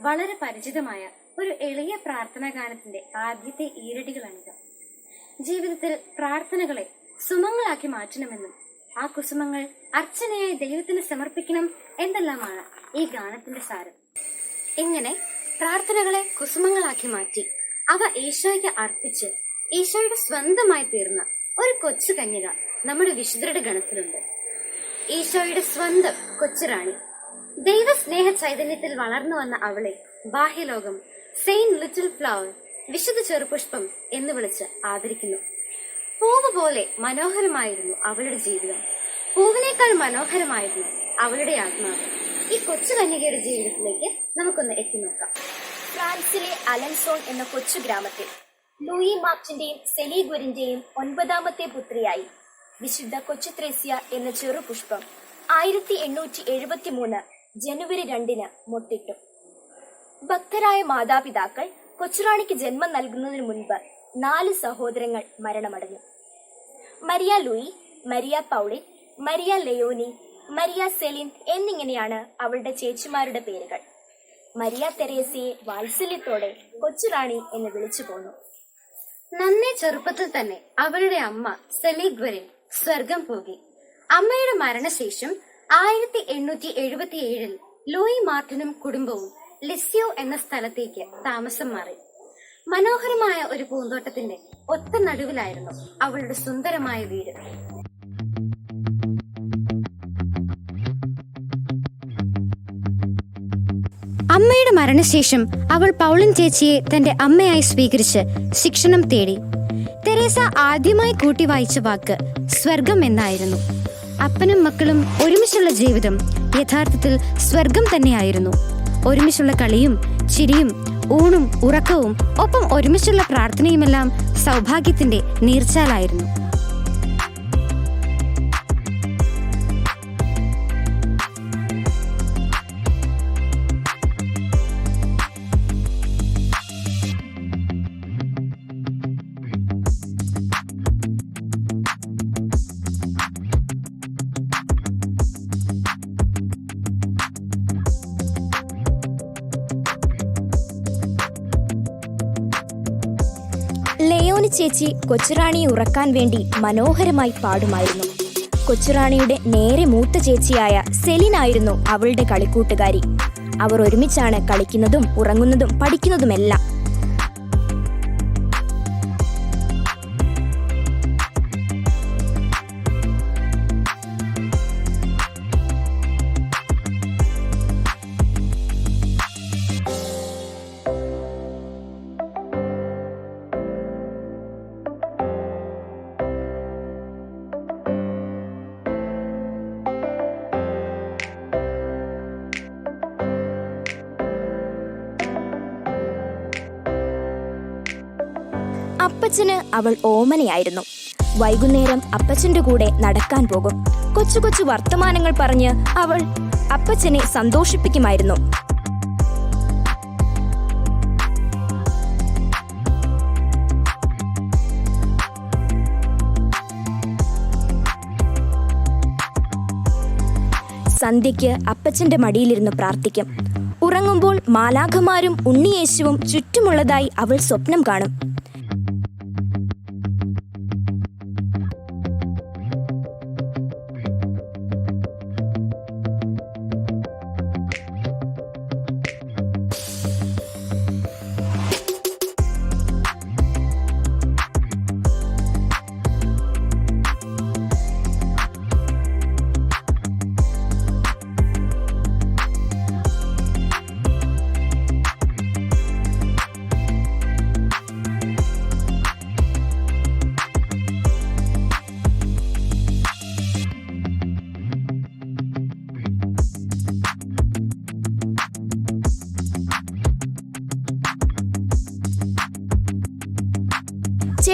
വളരെ പരിചിതമായ ഒരു എളിയ പ്രാർത്ഥനാ ഗാനത്തിന്റെ ആദ്യത്തെ ഈരടികളാണിത്. ജീവിതത്തിൽ പ്രാർത്ഥനകളെ സുമങ്ങളാക്കി മാറ്റണമെന്നും ആ കുസുമങ്ങൾ അർച്ചനയായി ദൈവത്തിന് സമർപ്പിക്കണം എന്നെല്ലാമാണ് ഈ ഗാനത്തിന്റെ സാരം? ഇങ്ങനെ പ്രാർത്ഥനകളെ കുസുമങ്ങളാക്കി മാറ്റി അവ ഈശോയ്ക്ക് അർപ്പിച്ച് ഈശോയുടെ സ്വന്തമായി തീർന്ന ഒരു കൊച്ചു കന്യക നമ്മുടെ വിശുദ്ധരുടെ ഗണത്തിലുണ്ട്. ഈശോയുടെ സ്വന്തം കൊച്ചുറാണി ദൈവസ്നേഹ ചൈതന്യത്തിൽ വളർന്നു വന്ന അവളെ ബാഹ്യലോകം സെയിന്റ് ലിറ്റിൽ ഫ്ലവർ വിശുദ്ധ ചെറുപുഷ്പം എന്ന് വിളിച്ച് ആദരിക്കുന്നു. പൂവ് പോലെ മനോഹരമായിരുന്നു അവളുടെ ജീവിതം. പൂവിനേക്കാൾ മനോഹരമായിരുന്നു അവളുടെ ആത്മാവ് ഈ കൊച്ചു കന്യകയുടെ ജീവിതത്തിലേക്ക് നമുക്കൊന്ന് എത്തി നോക്കാം. ഫ്രാൻസിലെ അലൻസോൺ എന്ന കൊച്ചു ഗ്രാമത്തിൽ ലൂയി മാർട്ടിന്റെയും സെലീഗുരിന്റെയും ഒൻപതാമത്തെ പുത്രിയായി വിശുദ്ധ കൊച്ചു ത്രേസ്യ എന്ന ചെറുപുഷ്പം ആയിരത്തി എണ്ണൂറ്റി എഴുപത്തി മൂന്ന് ജനുവരി രണ്ടിന് മൊട്ടിട്ടു. ഭക്തരായ മാതാപിതാക്കൾ കൊച്ചുറാണിക്ക് ജന്മം നൽകുന്നതിന് മുൻപ് നാല് സഹോദരങ്ങൾ മരണമടഞ്ഞു. Maria Louie Maria Pauly Maria Leonie Maria Celine എന്നിങ്ങനെയാണ് അവളുടെ ചേച്ചിമാരുടെ പേരുകൾ. മരിയ തെരേസയെ വാത്സല്യത്തോടെ കൊച്ചുറാണി എന്ന് വിളിച്ചു പോന്നു. നന്നേ ചെറുപ്പത്തിൽ തന്നെ അവരുടെ അമ്മ സെലിഗ്വരിൽ സ്വർഗം പോകി അമ്മയുടെ മരണശേഷം ആയിരത്തി എണ്ണൂറ്റി എഴുപത്തി ഏഴിൽ ലൂയി മാർട്ടിനും കുടുംബവും ലിസ്യോ എന്ന സ്ഥലത്തേക്ക് താമസം മാറി. മനോഹരമായ ഒരു പൂന്തോട്ടത്തിന്റെ ഒത്ത നടുവിലായിരുന്നു അവളുടെ സുന്ദരമായ വീട്. അമ്മയുടെ മരണശേഷം അവൾ പൗളിൻ ചേച്ചിയെ തന്റെ അമ്മയായി സ്വീകരിച്ച് ശിക്ഷണം തേടി. തെരേസ ആദ്യമായി കൂട്ടി വായിച്ച വാക്ക് സ്വർഗം എന്നായിരുന്നു. അപ്പനും മക്കളും ഒരുമിച്ചുള്ള ജീവിതം യഥാർത്ഥത്തിൽ സ്വർഗം തന്നെയായിരുന്നു. ഒരുമിച്ചുള്ള കളിയും ചിരിയും ഊണും ഉറക്കവും ഒപ്പം ഒരുമിച്ചുള്ള പ്രാർത്ഥനയുമെല്ലാം സൗഭാഗ്യത്തിന്റെ നീർച്ചാലായിരുന്നു. ലെയോനി ചേച്ചി കൊച്ചുറാണിയെ ഉറക്കാൻ വേണ്ടി മനോഹരമായി പാടുമായിരുന്നു. കൊച്ചുറാണിയുടെ നേരെ മൂത്ത ചേച്ചിയായ സെലിനായിരുന്നു അവളുടെ കളിക്കൂട്ടുകാരി. അവർ ഒരുമിച്ചാണ് കളിക്കുന്നതും ഉറങ്ങുന്നതും പഠിക്കുന്നതുമെല്ലാം. അപ്പച്ചന് അവൾ ഓമനയായിരുന്നു. വൈകുന്നേരം അപ്പച്ചന്റെ കൂടെ നടക്കാൻ പോകും. കൊച്ചു കൊച്ചു വർത്തമാനങ്ങൾ പറഞ്ഞ് അവൾ അപ്പച്ചനെ സന്തോഷിപ്പിക്കുമായിരുന്നു. സന്ധ്യയ്ക്ക് അപ്പച്ചന്റെ മടിയിലിരുന്ന് പ്രാർത്ഥിക്കും. ഉറങ്ങുമ്പോൾ മാലാഖമാരും ഉണ്ണിയേശുവും ചുറ്റുമുള്ളതായി അവൾ സ്വപ്നം കാണും.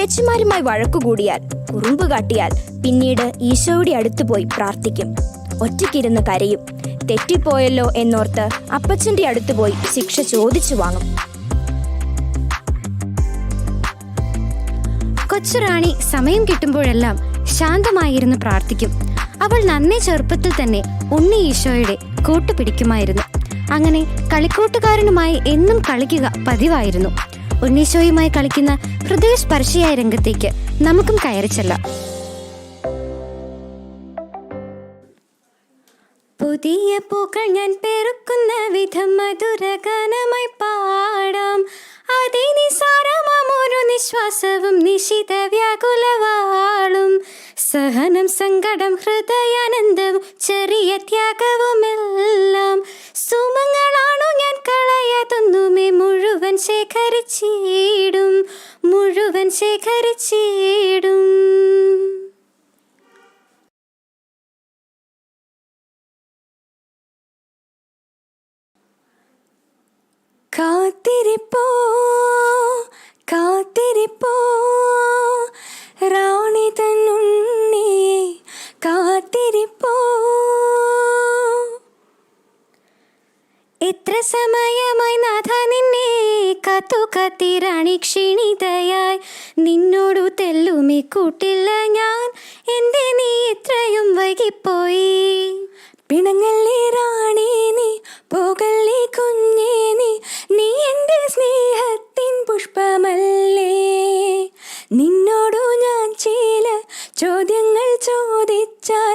ചേച്ചിമാരുമായി വഴക്കുകൂടിയാൽ കുറുമ്പ് കാട്ടിയാൽ പിന്നീട് ഈശോയുടെ അടുത്ത് പോയി പ്രാർത്ഥിക്കും. ഒറ്റയ്ക്കിരുന്ന് കരയും. തെറ്റിപ്പോയല്ലോ എന്നോർത്ത് അപ്പച്ചന്റെ അടുത്ത് പോയി ശിക്ഷ ചോദിച്ചു വാങ്ങും. കൊച്ചുറാണി സമയം കിട്ടുമ്പോഴെല്ലാം ശാന്തമായിരുന്നു പ്രാർത്ഥിക്കും. അവൾ നന്നേ ചെറുപ്പത്തിൽ തന്നെ ഉണ്ണി ഈശോയുടെ കൂട്ടുപിടിക്കുമായിരുന്നു. അങ്ങനെ കളിക്കൂട്ടുകാരനുമായി എന്നും കളിക്കുക പതിവായിരുന്നു. ഉണ്ണീശോയുമായി കളിക്കുന്ന ഹൃദയസ്പർശിയായ രംഗത്തേക്ക് നമുക്കും കയറി ചെല്ലാം. പുതിയ പൂക്കൾ ഞാൻ പെറുക്കുന്ന വിധം മധുരഗാനമായി പാടാം. അതേ നിശ്വാസവും നിശിത വ്യാകുലവാളും. സഹനം സങ്കടം ഹൃദയാനന്ദം ചെറിയ ത്യാഗവുമെല്ലാം. സുമങ്ങളാണു ഞാൻ കളയാതൊന്നുമേ മുഴുവൻ ശേഖരിച്ചിടും മുഴുവൻ ശേഖരിച്ചിടും. കാത്തിരിപ്പോ കാത്തിരിപ്പോ. റാണി തന്നുണ്ണിയെ കാത്തിരിപ്പോ. എത്ര സമയമായി നാഥ നിന്നെ കാത്തു കാത്തിറാണി ക്ഷീണിതയായി. നിന്നോടു തെല്ലുമി കൂട്ടില്ല ഞാൻ. എന്തേ നീ ഇത്രയും വൈകിപ്പോയി? പിണങ്ങല്ലേ റാണി നീ പോകല്ലേ കുഞ്ഞേ നീ നീ എന്റെ സ്നേഹത്തിൻ പുഷ്പമല്ലേ? നിന്നോടു ഞാൻ ചില ചോദ്യങ്ങൾ ചോദിച്ചാൽ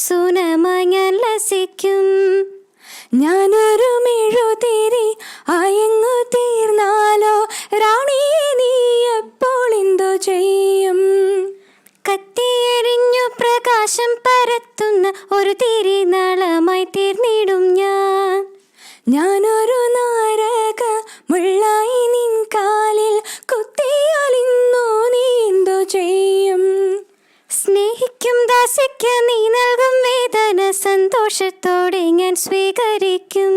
soon as സന്തോഷത്തോടെ ഞാൻ സ്വീകരിക്കും.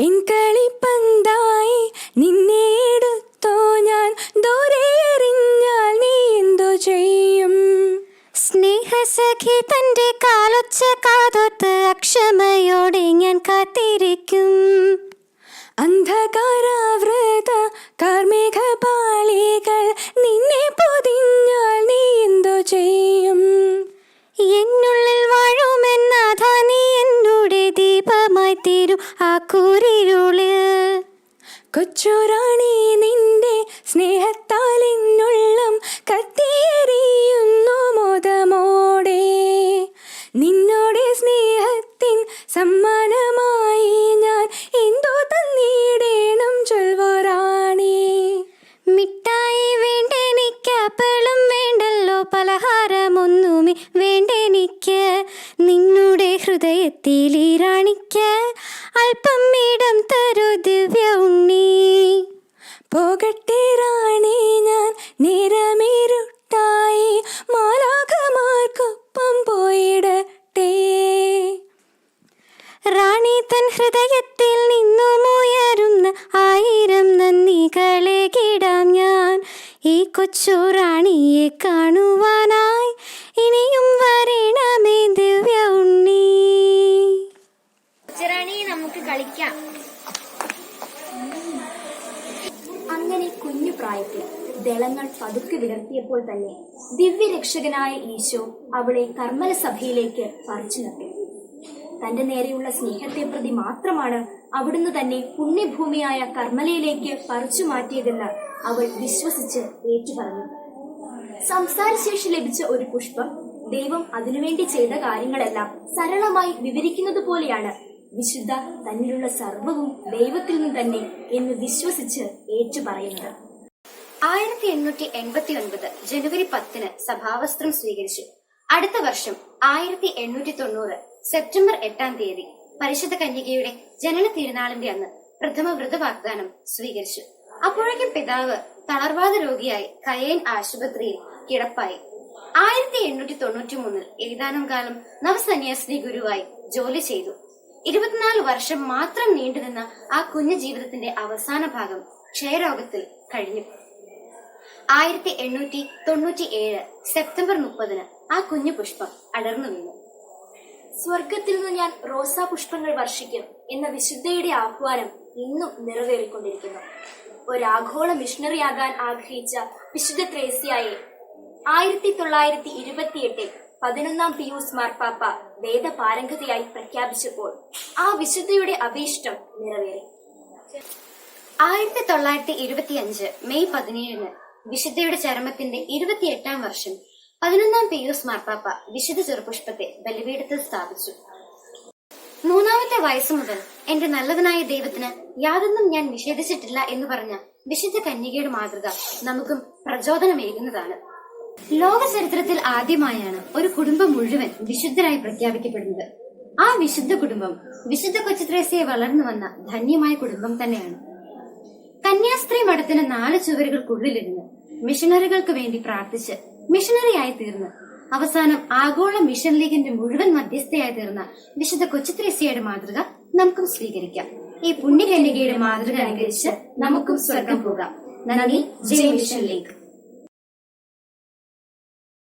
എൻ കളിപ്പന്തായി നിന്നെ എടുത്തോ ഞാൻ. ദൂരെ എറിഞ്ഞാൽ നീ എന്തോ ചെയ്യും. സ്നേഹസഖി തന്റെ കാലൊച്ച കാതൊത്ത് അക്ഷമയോടെ ഞാൻ കാത്തിരിക്കും. അന്ധകാരാവൃത കാർമേഘ പാളികൾ നിന്നെ പൊതിഞ്ഞാൽ നീ എന്തോ ചെയ്യും. എന്നുള്ളിൽ വാഴുമെന്നാഥ നീ എന്നുടേ ദീപമായി തീരും ആ കൂരിരുളിൽ. കൊച്ചുറാണി നിന്റെ സ്നേഹത്താൽ പലഹാരമൊന്നുമേ വേണ്ടെനിക്ക്. നിന്നുടെ ഹൃദയത്തിൽ ഇറാണിക്ക് അല്പം ഇടം തരൂ ദിവ്യ ഉണ്ണി. പോകട്ടെ റാണി ഞാൻ നിരമിരുട്ടായി. മാലാഖമാർക്കൊപ്പം പോയിടട്ടെ. റാണി തൻ ഹൃദയത്തിൽ നിന്നും ഉയരുന്ന ആയിരം നന്ദികളെ കിടാം ഞാൻ. ഈ കൊച്ചു റാണിയെ കാണുവാനായി പതുക്കെ വിടർത്തിയപ്പോൾ തന്നെ ദിവ്യരക്ഷകനായ ഈശോ അവളെ കർമ്മല സഭയിലേക്ക് പറിച്ചു നിർത്തി. തന്റെ നേരെയുള്ള സ്നേഹത്തെ പ്രതി മാത്രമാണ് അവിടുന്ന് തന്നെ പുണ്യഭൂമിയായ കർമ്മലയിലേക്ക് പറിച്ചു മാറ്റിയതെന്ന് അവൾ വിശ്വസിച്ച് ഏറ്റുപറഞ്ഞു. സംസാരശേഷി ലഭിച്ച ഒരു പുഷ്പം ദൈവം അതിനുവേണ്ടി ചെയ്ത കാര്യങ്ങളെല്ലാം സരളമായി വിവരിക്കുന്നത് പോലെയാണ് വിശുദ്ധ തന്നിലുള്ള സർവവും ദൈവത്തിൽ നിന്ന് തന്നെ എന്ന് വിശ്വസിച്ച് ഏറ്റുപറയുന്നത്. ആയിരത്തി എണ്ണൂറ്റി എൺപത്തി ഒൻപത് ജനുവരി പത്തിന് സഭാവസ്ത്രം സ്വീകരിച്ചു. അടുത്ത വർഷം ആയിരത്തി എണ്ണൂറ്റി തൊണ്ണൂറ് സെപ്റ്റംബർ എട്ടാം തീയതി പരിശുദ്ധ കന്യകയുടെ ജനന തിരുനാളിന്റെ അന്ന് പ്രഥമ വ്രത വാഗ്ദാനം സ്വീകരിച്ചു. അപ്പോഴേക്കും പിതാവ് തളർവാദ രോഗിയായി കയൻ ആശുപത്രിയിൽ കിടപ്പായി. ആയിരത്തി എണ്ണൂറ്റി തൊണ്ണൂറ്റി മൂന്നിൽ ഏതാനും കാലം നവസന്യാസിനി ഗുരുവായി ജോലി ചെയ്തു. ഇരുപത്തിനാല് വർഷം മാത്രം നീണ്ടുനിന്ന ആ കുഞ്ഞു ജീവിതത്തിന്റെ അവസാന ഭാഗം ക്ഷയരോഗത്തിൽ കഴിഞ്ഞു. ആയിരത്തി എണ്ണൂറ്റി തൊണ്ണൂറ്റി ഏഴ് സെപ്റ്റംബർ മുപ്പതിന് ആ കുഞ്ഞു പുഷ്പം അടർന്നു വീണു. സ്വർഗത്തിൽ നിന്ന് ഞാൻ റോസാ പുഷ്പങ്ങൾ വർഷിക്കും എന്ന വിശുദ്ധയുടെ ആഹ്വാനം ഇന്നും നിറവേറിക്കൊണ്ടിരിക്കുന്നു. ഒരാഗോള മിഷണറിയാകാൻ ആഗ്രഹിച്ച വിശുദ്ധ ത്രേസ്യായെ ആയിരത്തി തൊള്ളായിരത്തി ഇരുപത്തിയെട്ടിൽ പതിനൊന്നാം പിയൂസ് മാർപ്പാപ്പ വേദപാരംഗതയായി പ്രഖ്യാപിച്ചപ്പോൾ ആ വിശുദ്ധയുടെ അഭീഷ്ടം നിറവേറി. ആയിരത്തി തൊള്ളായിരത്തി ഇരുപത്തിയഞ്ച് മെയ് പതിനേഴിന് വിശുദ്ധയുടെ ചരമത്തിന്റെ ഇരുപത്തിയെട്ടാം വർഷം പതിനൊന്നാം പിയൂസ് മാർപ്പാപ്പ വിശുദ്ധ ചെറുപുഷ്പത്തെ ബലിപീഠത്തിൽ സ്ഥാപിച്ചു. മൂന്നാമത്തെ വയസ്സ് മുതൽ എന്റെ നല്ലവനായ ദൈവത്തിന് യാതൊന്നും ഞാൻ നിഷേധിച്ചിട്ടില്ല എന്ന് പറഞ്ഞ വിശുദ്ധ കന്യകയുടെ മാതൃക നമുക്കും പ്രചോദനമേകുന്നതാണ്. ലോക ചരിത്രത്തിൽ ആദ്യമായാണ് ഒരു കുടുംബം മുഴുവൻ വിശുദ്ധരായി പ്രഖ്യാപിക്കപ്പെടുന്നത്. ആ വിശുദ്ധ കുടുംബം വിശുദ്ധ കൊച്ചുത്രേസ്യയെ വളർന്നു വന്ന ധന്യമായ കുടുംബം തന്നെയാണ്. കന്യാസ്ത്രീ മഠത്തിന് നാല് ചുവരുകൾക്കുള്ളിലിരുന്ന് മിഷണറികൾക്ക് വേണ്ടി പ്രാർത്ഥിച്ച് മിഷണറിയായി തീർന്ന്. അവസാനം ആഗോള മിഷൻ ലീഗിന്റെ മുഴുവൻ മധ്യസ്ഥയായി തീർന്ന വിശുദ്ധ കൊച്ചുത്രേസ്യയുടെ മാതൃക നമുക്കും സ്വീകരിക്കാം. ഈ പുണ്യകന്യകയുടെ മാതൃക അനുകരിച്ച് നമുക്കും സ്വർഗം പോകാം. നന്ദി. Jai mission league.